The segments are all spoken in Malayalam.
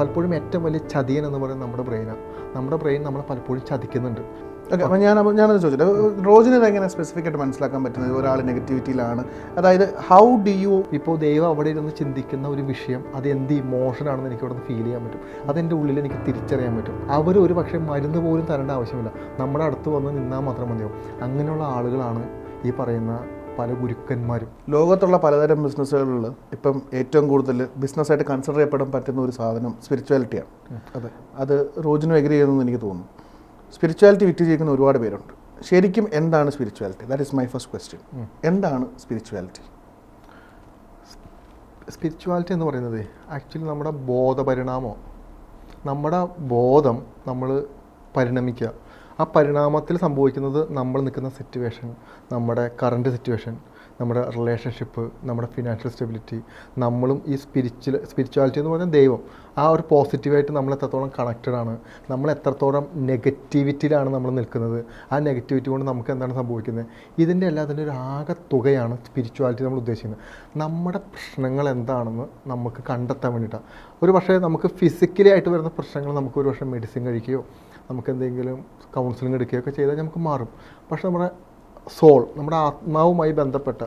പലപ്പോഴും ഏറ്റവും വലിയ ചതിയൻ എന്ന് പറയുന്നത് നമ്മുടെ ബ്രെയിനാണ് നമ്മുടെ ബ്രെയിൻ നമ്മളെ പലപ്പോഴും ചതിക്കുന്നുണ്ട്. ഓക്കെ അപ്പം ഞാൻ ഞാനത് ചോദിച്ചിട്ട്? റോജിനെ എങ്ങനെ സ്പെസിഫിക് ആയിട്ട് മനസ്സിലാക്കാൻ പറ്റുന്നത്? ഒരാൾ നെഗറ്റിവിറ്റിയിലാണ് അതായത് ഹൗ ഡു യു ഇപ്പോൾ ദൈവം അവിടെ ഇരുന്ന് ചിന്തിക്കുന്ന ഒരു വിഷയം അത് എന്ത് ഇമോഷനാണെന്ന് എനിക്ക് അവിടെ ഫീൽ ചെയ്യാൻ പറ്റും. അതെന്റെ ഉള്ളിൽ എനിക്ക് തിരിച്ചറിയാൻ പറ്റും. അവർ ഒരു പക്ഷേ മരുന്ന് പോലും തരേണ്ട ആവശ്യമില്ല. നമ്മുടെ അടുത്ത് വന്ന് നിന്നാൽ മാത്രം മതിയാവും. അങ്ങനെയുള്ള ആളുകളാണ് ഈ പറയുന്ന പല ഗുരുക്കന്മാരും. ലോകത്തുള്ള പലതരം ബിസിനസ്സുകളിൽ ഇപ്പം ഏറ്റവും കൂടുതൽ ബിസിനസ്സായിട്ട് കൺസിഡർ ചെയ്യപ്പെടാൻ പറ്റുന്ന ഒരു സാധനം സ്പിരിച്വാലിറ്റിയാണ്. അതെ. അത് റോജിനും എഗ്രി ചെയ്യുന്നതെന്ന് എനിക്ക് തോന്നുന്നു. സ്പിരിച്വാലിറ്റി വിറ്റ് ചെയ്യുന്ന ഒരുപാട് പേരുണ്ട്. ശരിക്കും എന്താണ് spirituality? That is my first question എന്താണ് സ്പിരിച്വാലിറ്റി? സ്പിരിച്വാലിറ്റി എന്ന് പറയുന്നത് ആക്ച്വലി നമ്മുടെ ബോധപരിണാമം? നമ്മുടെ ബോധം നമ്മൾ പരിണമിക്കുക. ആ പരിണാമത്തിൽ സംഭവിക്കുന്നത് നമ്മൾ നിൽക്കുന്ന സിറ്റുവേഷൻ നമ്മുടെ കറണ്ട് സിറ്റുവേഷൻ നമ്മുടെ റിലേഷൻഷിപ്പ് നമ്മുടെ ഫിനാൻഷ്യൽ സ്റ്റെബിലിറ്റി നമ്മളും ഈ സ്പിരിച്വൽ സ്പിരിച്വാലിറ്റി എന്ന് പറഞ്ഞാൽ ദൈവം. ആ ഒരു പോസിറ്റീവായിട്ട് നമ്മൾ എത്രത്തോളം കണക്റ്റഡ് ആണ് നമ്മൾ എത്രത്തോളം നെഗറ്റിവിറ്റിയിലാണ് നമ്മൾ നിൽക്കുന്നത് ആ നെഗറ്റിവിറ്റി കൊണ്ട് നമുക്ക് എന്താണ് സംഭവിക്കുന്നത്? ഇതിന്റെ എല്ലാത്തിന്റെ ഒരു ആകെ തുകയാണ് സ്പിരിച്വാലിറ്റി നമ്മൾ ഉദ്ദേശിക്കുന്നത്. നമ്മുടെ പ്രശ്നങ്ങൾ എന്താണെന്ന് നമുക്ക് കണ്ടെത്താൻ വേണ്ടിയിട്ടാണ്. ഒരു പക്ഷേ നമുക്ക് ഫിസിക്കലി ആയിട്ട് വരുന്ന പ്രശ്നങ്ങൾ നമുക്ക് ഒരു പക്ഷേ മെഡിസിൻ കഴിക്കുകയോ നമുക്ക് എന്തെങ്കിലും കൗൺസിലിംഗ് എടുക്കുകയൊക്കെ ചെയ്താൽ നമുക്ക് മാറും. പക്ഷെ നമ്മുടെ സോൾ നമ്മുടെ ആത്മാവുമായി ബന്ധപ്പെട്ട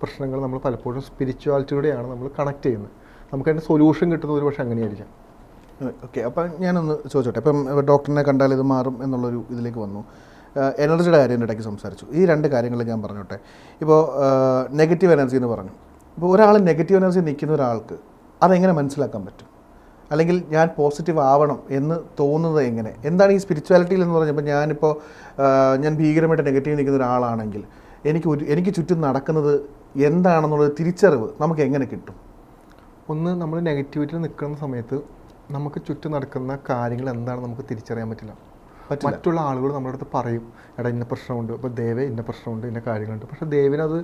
പ്രശ്നങ്ങൾ നമ്മൾ പലപ്പോഴും സ്പിരിച്വാലിറ്റിയോടെയാണ് നമ്മൾ കണക്ട് ചെയ്യുന്നത്. നമുക്ക് അതിന്റെ സൊല്യൂഷൻ കിട്ടുന്നത് ഒരു പക്ഷേ അങ്ങനെയായിരിക്കാം ഓക്കെ അപ്പം ഞാനൊന്ന് ചോദിച്ചോട്ടെ. ഇപ്പം ഡോക്ടറിനെ കണ്ടാൽ ഇത് മാറും എന്നുള്ളൊരു ഇതിലേക്ക് വന്നു. എനർജിയുടെ കാര്യം ഇടയ്ക്ക് സംസാരിച്ചു. ഈ രണ്ട് കാര്യങ്ങൾ ഞാൻ പറഞ്ഞോട്ടെ. ഇപ്പോൾ നെഗറ്റീവ് എനർജി എന്ന് പറഞ്ഞു. ഇപ്പോൾ ഒരാൾ നെഗറ്റീവ് എനർജി നിൽക്കുന്ന ഒരാൾക്ക് അതെങ്ങനെ മനസ്സിലാക്കാൻ പറ്റും? അല്ലെങ്കിൽ ഞാൻ പോസിറ്റീവ് ആവണം എന്ന് തോന്നുന്നത് എങ്ങനെ? എന്താണ് ഈ സ്പിരിച്വാലിറ്റിയിൽ എന്ന് പറഞ്ഞപ്പോൾ ഞാനിപ്പോൾ ഞാൻ ഭീകരമായിട്ട് നെഗറ്റീവ് നിൽക്കുന്ന ഒരാളാണെങ്കിൽ എനിക്ക് ഒരു എനിക്ക് ചുറ്റും നടക്കുന്നത് എന്താണെന്നുള്ളത് തിരിച്ചറിവ് നമുക്ക് എങ്ങനെ കിട്ടും? ഒന്ന് നമ്മൾ നെഗറ്റിവിറ്റിയിൽ നിൽക്കുന്ന സമയത്ത് നമുക്ക് ചുറ്റും നടക്കുന്ന കാര്യങ്ങൾ എന്താണെന്ന് നമുക്ക് തിരിച്ചറിയാൻ പറ്റില്ല. പറ്റില്ല. മറ്റുള്ള ആളുകൾ നമ്മുടെ അടുത്ത് പറയും എടാ ഇന്ന പ്രശ്നമുണ്ട്. ഇപ്പോൾ ദേവേ ഇന്ന പ്രശ്നമുണ്ട് ഇന്ന കാര്യങ്ങളുണ്ട്. പക്ഷേ ദേവിനത്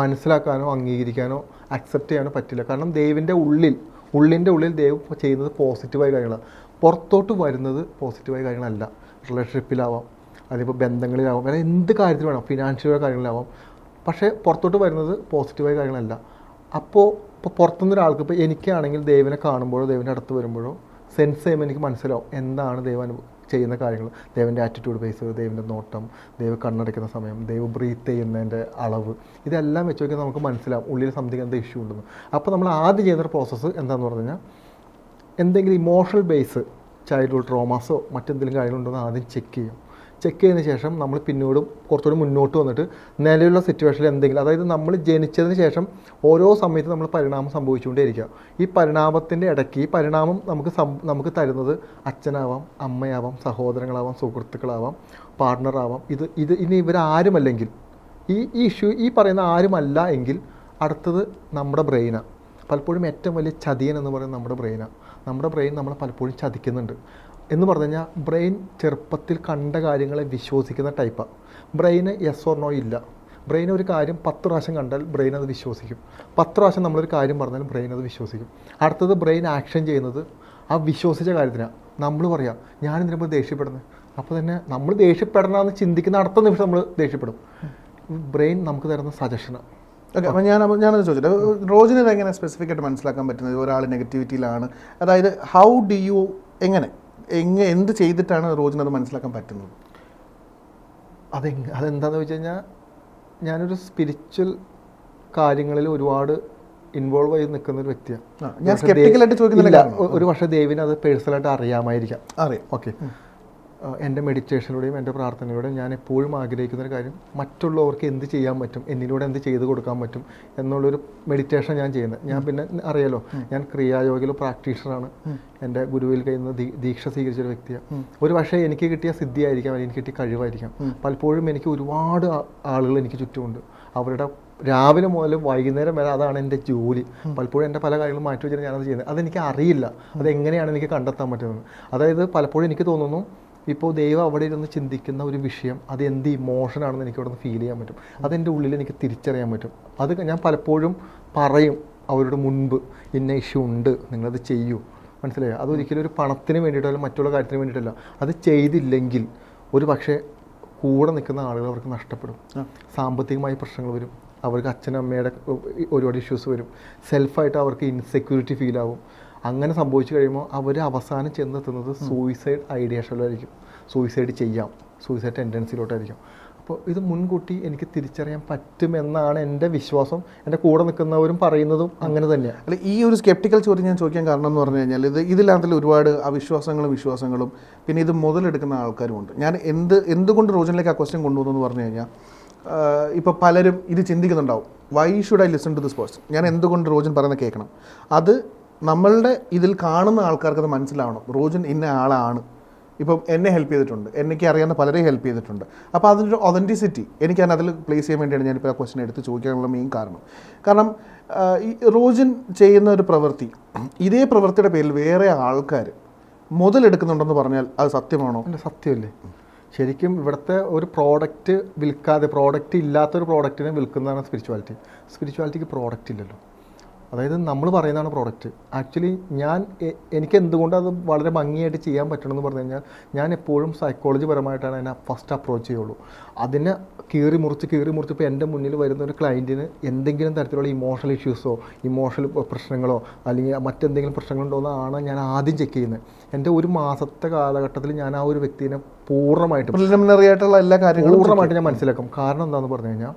മനസ്സിലാക്കാനോ അംഗീകരിക്കാനോ അക്സെപ്റ്റ് ചെയ്യാനോ പറ്റില്ല. കാരണം ദേവിന്റെ ഉള്ളിൽ ഉള്ളിന്റെ ഉള്ളിൽ ദൈവം ചെയ്യുന്നത് പോസിറ്റീവായ കാര്യങ്ങളാണ്. പുറത്തോട്ട് വരുന്നത് പോസിറ്റീവായ കാര്യങ്ങളല്ല. റിലേഷൻഷിപ്പിലാവാം അതിപ്പോൾ ബന്ധങ്ങളിലാവാം. വേറെ എന്ത് കാര്യത്തിൽ വേണം. ഫിനാൻഷ്യൽ കാര്യങ്ങളിലാവാം. പക്ഷേ പുറത്തോട്ട് വരുന്നത് പോസിറ്റീവായ കാര്യങ്ങളല്ല. അപ്പോൾ ഇപ്പോൾ പുറത്തുനിന്ന് ഒരാൾക്ക് ഇപ്പോൾ എനിക്കാണെങ്കിൽ ദൈവനെ കാണുമ്പോഴോ ദൈവന്റെ അടുത്ത് വരുമ്പോഴോ സെൻസ് ചെയ്യുമ്പോൾ എനിക്ക് മനസ്സിലാവും. എന്താണ് ദൈവം അനുഭവ? ചെയ്യുന്ന കാര്യങ്ങൾ. ദൈവന്റെ ആറ്റിറ്റ്യൂഡ് ബേസ് ദൈവന്റെ നോട്ടം ദൈവം കണ്ണടയ്ക്കുന്ന സമയം ദൈവം ബ്രീത്ത് ചെയ്യുന്നതിന്റെ അളവ് ഇതെല്ലാം വെച്ച് നോക്കിയാൽ നമുക്ക് മനസ്സിലാവും ഉള്ളിൽ സംതിങ് എന്താ ഇഷ്യൂ ഉണ്ടെന്ന്. അപ്പോൾ നമ്മൾ ആദ്യം ചെയ്യുന്ന പ്രോസസ്സ് എന്താണെന്ന് പറഞ്ഞു കഴിഞ്ഞാൽ എന്തെങ്കിലും ഇമോഷണൽ ബേസ് ചൈൽഡ്ഹുഡ് ട്രോമാസോ മറ്റെന്തെങ്കിലും കാര്യങ്ങളുണ്ടോ എന്ന് ആദ്യം ചെക്ക് ചെയ്യും ചെക്ക് ചെയ്തതിന് ശേഷം നമ്മൾ പിന്നോടും കുറച്ചുകൂടി മുന്നോട്ട് വന്നിട്ട് നിലവിലുള്ള സിറ്റുവേഷനിൽ എന്തെങ്കിലും അതായത് നമ്മൾ ജനിച്ചതിന് ശേഷം ഓരോ സമയത്ത് നമ്മൾ പരിണാമം സംഭവിച്ചുകൊണ്ടേയിരിക്കുക. ഈ പരിണാമത്തിന്റെ ഇടയ്ക്ക് ഈ പരിണാമം നമുക്ക് നമുക്ക് തരുന്നത് അച്ഛനാവാം അമ്മയാവാം സഹോദരങ്ങളാവാം സുഹൃത്തുക്കളാവാം പാർട്ട്ണറാവാം ഇത് ഇത് ഇനി ഇവരാരുമല്ലെങ്കിൽ ഈ ഈ ഇഷ്യൂ ഈ പറയുന്ന ആരുമല്ല എങ്കിൽ അടുത്തത് നമ്മുടെ ബ്രെയിനാണ് പലപ്പോഴും ഏറ്റവും വലിയ ചതിയൻ എന്ന് പറയുന്നത് നമ്മുടെ ബ്രെയിനാണ് നമ്മുടെ ബ്രെയിൻ നമ്മളെ പലപ്പോഴും ചതിക്കുന്നുണ്ട്. എന്ന് പറഞ്ഞു കഴിഞ്ഞാൽ ബ്രെയിൻ ചെറുപ്പത്തിൽ കണ്ട കാര്യങ്ങളെ വിശ്വസിക്കുന്ന ടൈപ്പാണ് ബ്രെയിന് യെസ് ഓർ നോ ഇല്ല. ബ്രെയിൻ ഒരു കാര്യം പത്ത് പ്രാവശ്യം കണ്ടാൽ ബ്രെയിൻ അത് വിശ്വസിക്കും. പത്ത് പ്രാവശ്യം നമ്മളൊരു കാര്യം പറഞ്ഞാലും ബ്രെയിൻ അത് വിശ്വസിക്കും. അടുത്തത് ബ്രെയിൻ ആക്ഷൻ ചെയ്യുന്നത് ആ വിശ്വസിച്ച കാര്യത്തിനാണ് നമ്മൾ പറയാം ഞാൻ ഇതിനുമ്പോൾ ദേഷ്യപ്പെടുന്നത് അപ്പോൾ തന്നെ നമ്മൾ ദേഷ്യപ്പെടണമെന്ന് ചിന്തിക്കുന്ന അടുത്ത നിമിഷം നമ്മൾ ദേഷ്യപ്പെടും. ബ്രെയിൻ നമുക്ക് തരുന്ന സജഷനാണ് ഓക്കെ അപ്പം ഞാൻ ഞാനത് ചോദിച്ചിട്ട്. റോജിനെ എങ്ങനെ സ്പെസിഫിക് ആയിട്ട് മനസ്സിലാക്കാൻ പറ്റുന്നത്? ഒരാൾ നെഗറ്റിവിറ്റിയിലാണ് അതായത് ഹൗ ഡു യു എങ്ങനെ? എങ്ങനെ എന്ത് ചെയ്തിട്ടാണ് റോജിന് അത് മനസ്സിലാക്കാൻ പറ്റുന്നത്? അതെ അതെന്താന്ന് വെച്ച് കഴിഞ്ഞാൽ ഞാനൊരു സ്പിരിച്വൽ കാര്യങ്ങളിൽ ഒരുപാട് ഇൻവോൾവ് ആയി നിൽക്കുന്ന ഒരു വ്യക്തിയാണ് ഞാൻ ആയിട്ട് ചോദിക്കുന്നില്ല ഒരു പക്ഷേ ദേവിന് അത് പേഴ്സണലായിട്ട് അറിയാമായിരിക്കാം. അറിയാം. ഓക്കെ എന്റെ മെഡിറ്റേഷനിലൂടെയും എന്റെ പ്രാർത്ഥനയിലൂടെയും ഞാൻ എപ്പോഴും ആഗ്രഹിക്കുന്ന ഒരു കാര്യം മറ്റുള്ളവർക്ക് എന്ത് ചെയ്യാൻ പറ്റും എന്നിലൂടെ എന്ത് ചെയ്ത് കൊടുക്കാൻ പറ്റും എന്നുള്ളൊരു മെഡിറ്റേഷൻ ഞാൻ ചെയ്യുന്നത്. ഞാൻ പിന്നെ അറിയാലോ ഞാൻ ക്രിയായോഗിൽ പ്രാക്ടീഷണറാണ് എന്റെ ഗുരുവിൽ കഴിയുന്ന ദീക്ഷ സ്വീകരിച്ചൊരു വ്യക്തിയാണ് ഒരു പക്ഷേ എനിക്ക് കിട്ടിയ സിദ്ധിയായിരിക്കാം അല്ലെങ്കിൽ എനിക്ക് കിട്ടിയ കഴിവായിരിക്കാം. പലപ്പോഴും എനിക്ക് ഒരുപാട് ആളുകൾ എനിക്ക് ചുറ്റുമുണ്ട്. അവരുടെ രാവിലെ മുതൽ വൈകുന്നേരം വരെ അതാണ് എന്റെ ജോലി. പലപ്പോഴും എന്റെ പല കാര്യങ്ങളും മാറ്റി വെച്ചിട്ട് ഞാനത് ചെയ്യുന്നത്. അതെനിക്ക് അറിയില്ല. അതെങ്ങനെയാണ് എനിക്ക് കണ്ടെത്താൻ പറ്റുന്നത്. അതായത് പലപ്പോഴും എനിക്ക് തോന്നുന്നു ഇപ്പോൾ ദൈവം അവിടെ ഇരുന്ന് ചിന്തിക്കുന്ന ഒരു വിഷയം അത് എന്ത് ഇമോഷനാണെന്ന് എനിക്ക് അവിടെ നിന്ന് ഫീൽ ചെയ്യാൻ പറ്റും. അതെന്റെ ഉള്ളിൽ എനിക്ക് തിരിച്ചറിയാൻ പറ്റും. അത് ഞാൻ പലപ്പോഴും പറയും അവരുടെ മുൻപ് ഇന്ന ഇഷ്യൂ ഉണ്ട് നിങ്ങളത് ചെയ്യൂ. മനസ്സിലായോ? അതൊരിക്കലും ഒരു പണത്തിന് വേണ്ടിയിട്ടല്ല മറ്റുള്ള കാര്യത്തിന് വേണ്ടിയിട്ടല്ല. അത് ചെയ്തില്ലെങ്കിൽ ഒരു പക്ഷേ കൂടെ നിൽക്കുന്ന ആളുകൾ അവർക്ക് നഷ്ടപ്പെടും. സാമ്പത്തികമായ പ്രശ്നങ്ങൾ വരും. അവർക്ക് അച്ഛനമ്മയുടെ ഒരുപാട് ഇഷ്യൂസ് വരും. സെൽഫായിട്ട് അവർക്ക് ഇൻസെക്യൂരിറ്റി ഫീലാവും അങ്ങനെ സംഭവിച്ചു കഴിയുമ്പോൾ അവർ അവസാനം ചെന്നെത്തുന്നത് സൂയിസൈഡ് ഐഡിയേഷനിലായിരിക്കും സൂയിസൈഡ് ചെയ്യാം. സൂയിസൈഡ് ടെൻഡൻസിയിലോട്ടായിരിക്കും അപ്പോൾ ഇത് മുൻകൂട്ടി എനിക്ക് തിരിച്ചറിയാൻ പറ്റുമെന്നാണ് എന്റെ വിശ്വാസം. എന്റെ കൂടെ നിൽക്കുന്നവരും പറയുന്നതും അങ്ങനെ തന്നെയാണ് അല്ല ഈ ഒരു സ്കെപ്റ്റിക്കൽ ചോദ്യം ഞാൻ ചോദിക്കാൻ കാരണം എന്ന് പറഞ്ഞു കഴിഞ്ഞാൽ ഇത് ഇതിലാണെങ്കിൽ ഒരുപാട് അവിശ്വാസങ്ങളും വിശ്വാസങ്ങളും പിന്നെ ഇത് മുതലെടുക്കുന്ന ആൾക്കാരുമുണ്ട് ഞാൻ എന്ത് എന്തുകൊണ്ട് റോജനിലേക്ക് ആ ക്വസ്റ്റ്യൻ കൊണ്ടുവന്നു എന്ന് പറഞ്ഞു കഴിഞ്ഞാൽ ഇപ്പോൾ പലരും ഇത് ചിന്തിക്കുന്നുണ്ടാവും. Why should I listen to this person ഞാൻ എന്തുകൊണ്ട് റോജൻ പറയുന്നത് കേൾക്കണം? അത് നമ്മളുടെ ഇതിൽ കാണുന്ന ആൾക്കാർക്ക് അത് മനസ്സിലാവണം. റോജൻ ഇന്ന ആളാണ്. ഇപ്പം എന്നെ ഹെൽപ്പ് ചെയ്തിട്ടുണ്ട്. എനിക്ക് അറിയാവുന്ന പലരെയും ഹെൽപ്പ് ചെയ്തിട്ടുണ്ട്. അപ്പോൾ അതിന്റെ ഒതന്റിസിറ്റി എനിക്ക് അതിൽ പ്ലേസ് ചെയ്യാൻ വേണ്ടിയാണ് ഞാനിപ്പോൾ ആ ക്വസ്റ്റൻ എടുത്ത് ചോദിക്കാനുള്ള മെയിൻ കാരണം. കാരണം ഈ റോജൻ ചെയ്യുന്ന ഒരു പ്രവൃത്തി ഇതേ പ്രവൃത്തിയുടെ പേരിൽ വേറെ ആൾക്കാർ മുതലെടുക്കുന്നുണ്ടെന്ന് പറഞ്ഞാൽ അത് സത്യമാണോ? അല്ല സത്യമല്ലേ? ശരിക്കും ഇവിടുത്തെ ഒരു പ്രോഡക്റ്റ് വിൽക്കാതെ പ്രോഡക്റ്റ് ഇല്ലാത്തൊരു പ്രോഡക്റ്റിനെ വിൽക്കുന്നതാണ് സ്പിരിച്വാലിറ്റി സ്പിരിച്വാലിറ്റിക്ക് പ്രോഡക്റ്റ് ഇല്ലല്ലോ. അതായത് നമ്മൾ പറയുന്നതാണ് പ്രോഡക്റ്റ് ആക്ച്വലി ഞാൻ എനിക്ക് എന്തുകൊണ്ട് അത് വളരെ ഭംഗിയായിട്ട് ചെയ്യാൻ പറ്റണമെന്ന് പറഞ്ഞു കഴിഞ്ഞാൽ ഞാൻ എപ്പോഴും സൈക്കോളജി പരമായിട്ടാണ് അതിനെ ഫസ്റ്റ് അപ്രോച്ച് ചെയ്യുള്ളൂ. അതിനെ കീറി മുറിച്ച് കീറി മുറിച്ച് ഇപ്പോൾ എന്റെ മുന്നിൽ വരുന്ന ഒരു ക്ലയന്റിന് എന്തെങ്കിലും തരത്തിലുള്ള ഇമോഷണൽ ഇഷ്യൂസോ ഇമോഷണൽ പ്രശ്നങ്ങളോ അല്ലെങ്കിൽ മറ്റെന്തെങ്കിലും പ്രശ്നങ്ങളുണ്ടോ എന്നാണ് ഞാൻ ആദ്യം ചെക്ക് ചെയ്യുന്നത്. എന്റെ ഒരു മാസത്തെ കാലഘട്ടത്തിൽ ഞാൻ ആ ഒരു വ്യക്തിനെ പൂർണമായിട്ടും പ്രിലിമിനറി ആയിട്ടുള്ള എല്ലാ കാര്യങ്ങളും പൂർണമായിട്ട് ഞാൻ മനസ്സിലാക്കും. കാരണം എന്താണെന്ന് പറഞ്ഞു കഴിഞ്ഞാൽ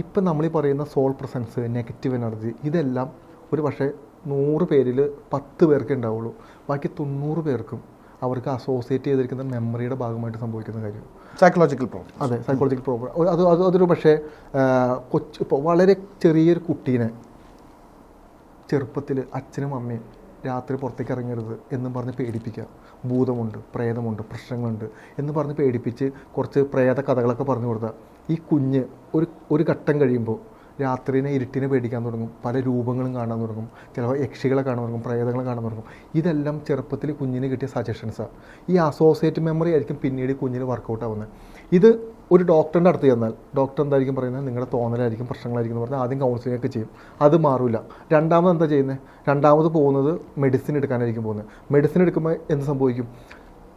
ഇപ്പം നമ്മൾ ഈ പറയുന്ന സോൾ പ്രസൻസ് നെഗറ്റീവ് എനർജി ഇതെല്ലാം ഒരു പക്ഷേ നൂറ് പേരിൽ പത്ത് പേർക്ക് ഉണ്ടാവുള്ളൂ. ബാക്കി തൊണ്ണൂറ് പേർക്കും അവർക്ക് അസോസിയേറ്റ് ചെയ്തിരിക്കുന്ന മെമ്മറിയുടെ ഭാഗമായിട്ട് സംഭവിക്കുന്ന കാര്യം. സൈക്കോളജിക്കൽ പ്രോബ്ലം അതെ സൈക്കോളജിക്കൽ പ്രോബ്ലം അത് അത് അതൊരു പക്ഷേ കൊച്ചു ഇപ്പോൾ വളരെ ചെറിയൊരു കുട്ടീനെ ചെറുപ്പത്തിൽ അച്ഛനും അമ്മയും രാത്രി പുറത്തേക്ക് ഇറങ്ങരുത് എന്നും പറഞ്ഞ് പേടിപ്പിക്കുക. ഭൂതമുണ്ട് പ്രേതമുണ്ട് പ്രശ്നങ്ങളുണ്ട് എന്ന് പറഞ്ഞ് പേടിപ്പിച്ച് കുറച്ച് പ്രേത കഥകളൊക്കെ പറഞ്ഞു കൊടുത്താൽ ഈ കുഞ്ഞ് ഒരു ഒരു ഘട്ടം കഴിയുമ്പോൾ രാത്രിനെ ഇരുട്ടിനെ പേടിക്കാൻ തുടങ്ങും. പല രൂപങ്ങളും കാണാൻ തുടങ്ങും. ചിലപ്പോൾ യക്ഷികളെ കാണാൻ തുടങ്ങും പ്രേതങ്ങളെ കാണാൻ തുടങ്ങും. ഇതെല്ലാം ചെറുപ്പത്തിൽ കുഞ്ഞിന് കിട്ടിയ സജഷൻസാണ് ഈ അസോസിയേറ്റ് മെമ്മറി ആയിരിക്കും പിന്നീട് കുഞ്ഞിന് വർക്കൗട്ട് ആവുന്നത്. ഇത് ഒരു ഡോക്ടറിന്റെ അടുത്ത് ചെന്നാൽ ഡോക്ടർ എന്തായിരിക്കും പറയുന്നത്? നിങ്ങളുടെ തോന്നലായിരിക്കും പ്രശ്നങ്ങളായിരിക്കും എന്ന് പറഞ്ഞാൽ ആദ്യം കൗൺസിലിംഗ് ഒക്കെ ചെയ്യും. അത് മാറില്ല രണ്ടാമത് എന്താ ചെയ്യുന്നത് രണ്ടാമത് പോകുന്നത് മെഡിസിൻ എടുക്കാനായിരിക്കും പോകുന്നത്. മെഡിസിൻ എടുക്കുമ്പോൾ എന്ത് സംഭവിക്കും?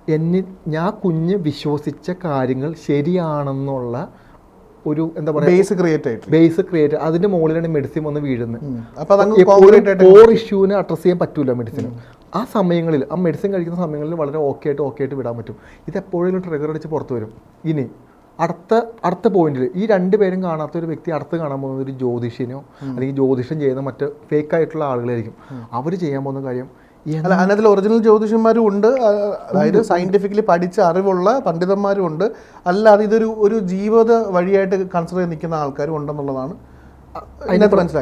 എന്നിൽ ഞാൻ കുഞ്ഞ് വിശ്വസിച്ച കാര്യങ്ങൾ ശരിയാണെന്നുള്ള ഒരു എന്താ പറയുക ബേസ് ക്രിയേറ്റ് ആയിട്ട് ബേസ് ക്രിയേറ്റ് അതിന്റെ മുകളിലാണ് മെഡിസിൻ വന്ന് വീഴുന്നത്. കോർ ഇഷ്യൂവിനെ അഡ്രസ് ചെയ്യാൻ പറ്റൂല മെഡിസിൻ ആ സമയങ്ങളിൽ ആ മെഡിസിൻ കഴിക്കുന്ന സമയങ്ങളിൽ വളരെ ഓക്കെ ആയിട്ട് ഓക്കെ ആയിട്ട് വിടാൻ പറ്റും. ഇത് എപ്പോഴെങ്കിലും ട്രിഗർ അടിച്ച് പുറത്തു വരും. ഇനി അടുത്ത അടുത്ത പോയിന്റിൽ ഈ രണ്ട് പേരും കാണാത്ത ഒരു വ്യക്തി അടുത്ത് കാണാൻ പോകുന്നത് ഒരു ജ്യോതിഷിനോ അല്ലെങ്കിൽ ജ്യോതിഷം ചെയ്യുന്ന മറ്റ് ഫേക്ക് ആയിട്ടുള്ള ആളുകളായിരിക്കും. അവർ ചെയ്യാൻ പോകുന്ന കാര്യം അല്ല അതിനകത്തിൽ ഒറിജിനൽ ജ്യോതിഷന്മാരും ഉണ്ട്. അതായത് സയന്റിഫിക്കലി പഠിച്ച അറിവുള്ള പണ്ഡിതന്മാരും ഉണ്ട്. അല്ലാതെ ഇതൊരു ഒരു ജീവിത വഴിയായിട്ട് കൺസിഡർ ചെയ്ത് നിൽക്കുന്ന ആൾക്കാരും ഉണ്ടെന്നുള്ളതാണ്.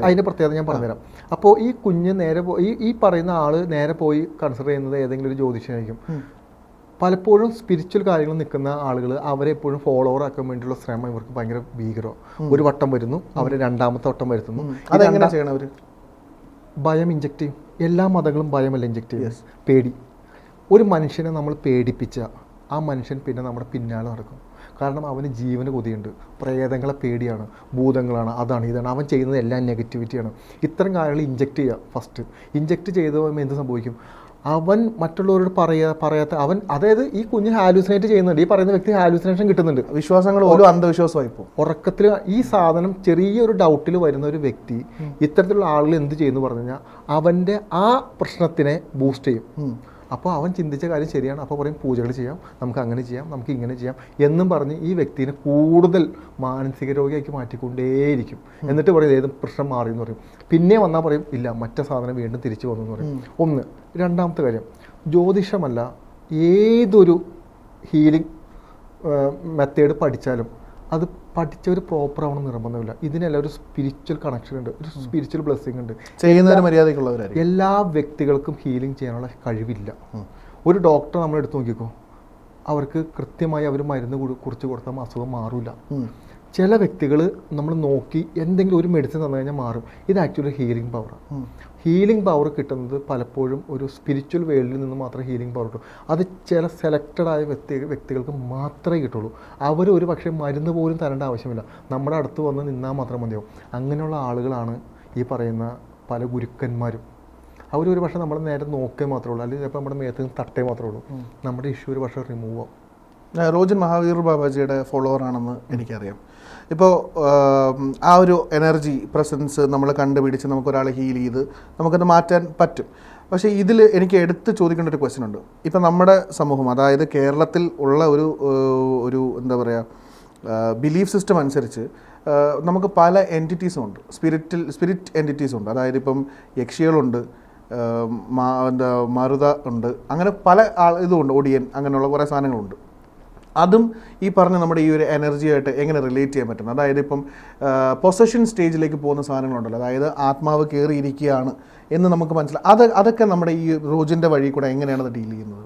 അതിന്റെ പ്രത്യേകത ഞാൻ പറഞ്ഞുതരാം. അപ്പോൾ ഈ കുഞ്ഞ് നേരെ പോയി ഈ ഈ പറയുന്ന ആൾ നേരെ പോയി കൺസിഡർ ചെയ്യുന്നത് ഏതെങ്കിലും ഒരു ജ്യോതിഷനായിരിക്കും. പലപ്പോഴും സ്പിരിച്വൽ കാര്യങ്ങൾ നിൽക്കുന്ന ആളുകൾ അവരെ എപ്പോഴും ഫോളോവർ ആക്കാൻ വേണ്ടിയുള്ള ശ്രമം ഇവർക്ക് ഭയങ്കര ഭീകരം. ഒരു വട്ടം വരുന്നു അവരെ രണ്ടാമത്തെ വട്ടം വരുത്തുന്നു. അതെങ്ങനെ രണ്ടാ- ചെയ്യണം അവർ ഭയം ഇഞ്ചക്ട് ചെയ്യും. എല്ലാ മതങ്ങളും ഭയമല്ല ഇഞ്ചെക്ട് ചെയ്യും പേടി. ഒരു മനുഷ്യനെ നമ്മൾ പേടിപ്പിച്ച ആ മനുഷ്യൻ പിന്നെ നമ്മുടെ പിന്നാലെ നടക്കും. കാരണം അവന് ജീവന് കൊതിയുണ്ട്. പ്രേതങ്ങളെ പേടിയാണ് ഭൂതങ്ങളാണ് അതാണ് ഇതാണ്. അവൻ ചെയ്യുന്നത് എല്ലാം നെഗറ്റിവിറ്റിയാണ് ഇത്തരം കാര്യങ്ങൾ ഇഞ്ചക്ട് ചെയ്യുക ഫസ്റ്റ് ഇഞ്ചക്ട് ചെയ്തു കഴിയുമ്പോൾ എന്ത് സംഭവിക്കും? അവൻ മറ്റുള്ളവരോട് പറയാ പറയാത്ത അവൻ അതായത് ഈ കുഞ്ഞ് ഹാലൂസിനേറ്റ് ചെയ്യുന്നുണ്ട്. ഈ പറയുന്ന വ്യക്തി ഹാലൂസിനേഷൻ കിട്ടുന്നുണ്ട്. വിശ്വാസങ്ങൾ ഓരോ അന്ധവിശ്വാസമായി പോകും ഉറക്കത്തിൽ ഈ സാധനം ചെറിയൊരു ഡൗട്ടിൽ വരുന്ന ഒരു വ്യക്തി ഇത്തരത്തിലുള്ള ആളുകൾ എന്ത് ചെയ്യുന്നു പറഞ്ഞു കഴിഞ്ഞാൽ അവന്റെ ആ പ്രശ്നത്തിനെ ബൂസ്റ്റ് ചെയ്യും. അപ്പോൾ അവൻ ചിന്തിച്ച കാര്യം ശരിയാണ്. അപ്പോൾ പറയും പൂജകൾ ചെയ്യാം നമുക്ക് അങ്ങനെ ചെയ്യാം നമുക്ക് ഇങ്ങനെ ചെയ്യാം എന്നും പറഞ്ഞ് ഈ വ്യക്തിനെ കൂടുതൽ മാനസിക രോഗിയാക്കി മാറ്റിക്കൊണ്ടേയിരിക്കും. എന്നിട്ട് പറയും ഏത് പ്രശ്നം മാറി എന്ന് പറയും. പിന്നെ വന്നാൽ പറയും ഇല്ല മറ്റേ സാധനം വീണ്ടും തിരിച്ചു വന്നു എന്ന് പറയും. ഒന്ന് രണ്ടാമത്തെ കാര്യം ജ്യോതിഷമല്ല ഏതൊരു ഹീലിംഗ് മെത്തേഡ് പഠിച്ചാലും അത് പഠിച്ചവർ പ്രോപ്പർ ആവണം നിർബന്ധമില്ല. ഇതിനെല്ലാം ഒരു സ്പിരിച്വൽ കണക്ഷൻ ഉണ്ട്. ഒരു സ്പിരിച്വൽ ബ്ലെസ്സിങ് ഉണ്ട്. ചെയ്യുന്നതിന് മര്യാദക്കുള്ളവരായിരിക്കും എല്ലാ വ്യക്തികൾക്കും ഹീലിംഗ് ചെയ്യാനുള്ള കഴിവില്ല. ഒരു ഡോക്ടർ നമ്മൾ എടുത്തു നോക്കിക്കോ. അവർക്ക് കൃത്യമായി അവർ മരുന്ന് കുറിച്ച് കൊടുത്താൽ അസുഖം മാറില്ല ചില വ്യക്തികൾ നമ്മൾ നോക്കി എന്തെങ്കിലും ഒരു മെഡിസിൻ തന്നു കഴിഞ്ഞാൽ മാറും. ഇത് ആക്ച്വലി ഹീലിംഗ് പവറാണ് ഹീലിംഗ് പവർ കിട്ടുന്നത് പലപ്പോഴും ഒരു സ്പിരിച്വൽ വേൾഡിൽ നിന്ന് മാത്രമേ ഹീലിംഗ് പവർ കിട്ടൂ. അത് ചില സെലക്റ്റഡ് ആയ വ്യക്തി വ്യക്തികൾക്ക് മാത്രമേ കിട്ടുള്ളൂ. അവർ ഒരു പക്ഷേ മരുന്ന് പോലും തരേണ്ട ആവശ്യമില്ല. നമ്മുടെ അടുത്ത് വന്ന് നിന്നാൽ മാത്രം മതിയാവും. അങ്ങനെയുള്ള ആളുകളാണ് ഈ പറയുന്ന പല ഗുരുക്കന്മാരും. അവരൊരു പക്ഷേ നമ്മൾ നേരെ നോക്കേ മാത്രമേ ഉള്ളൂ. അല്ലെങ്കിൽ ചിലപ്പോൾ നമ്മുടെ മേത്ത് നിന്ന് തട്ടേ മാത്രമേ ഉള്ളൂ. നമ്മുടെ ഇഷ്യൂ ഒരു പക്ഷേ റിമൂവ് ആവും. റോജൻ മഹാവീർ ബാബാജിയുടെ ഫോളോവർ ആണെന്ന് എനിക്കറിയാം. ഇപ്പോൾ ആ ഒരു എനർജി പ്രസൻസ് നമ്മൾ കണ്ടുപിടിച്ച് നമുക്കൊരാളെ ഹീൽ ചെയ്ത് നമുക്കത് മാറ്റാൻ പറ്റും. പക്ഷേ ഇതിൽ എനിക്ക് എടുത്ത് ചോദിക്കേണ്ട ഒരു ക്വസ്റ്റ്യൻ ഉണ്ട്. ഇപ്പം നമ്മുടെ സമൂഹം അതായത് കേരളത്തിൽ ഉള്ള ഒരു ഒരു എന്താ പറയുക ബിലീഫ് സിസ്റ്റം അനുസരിച്ച് നമുക്ക് പല എന്റിറ്റീസും ഉണ്ട്. സ്പിരിറ്റിൽ സ്പിരിറ്റ് എന്റിറ്റീസും ഉണ്ട്. അതായത് ഇപ്പം യക്ഷികളുണ്ട് എന്താ മരുത ഉണ്ട്. അങ്ങനെ പല ആൾ ഇതുമുണ്ട് ഒടിയൻ അങ്ങനെയുള്ള കുറേ സാധനങ്ങളുണ്ട്. അതും ഈ പറഞ്ഞ നമ്മുടെ ഈ ഒരു എനർജിയായിട്ട് എങ്ങനെ റിലേറ്റ് ചെയ്യാൻ പറ്റും അതായത് ഇപ്പം പൊസഷൻ സ്റ്റേജിലേക്ക് പോകുന്ന സാധനങ്ങളുണ്ടല്ലോ. അതായത് ആത്മാവ് കയറിയിരിക്കുകയാണ് എന്ന് നമുക്ക് മനസ്സിലാക്കാം അത് അതൊക്കെ നമ്മുടെ ഈ റോജിന്റെ വഴി കൂടെ എങ്ങനെയാണ് അത് ഡീൽ ചെയ്യുന്നത്?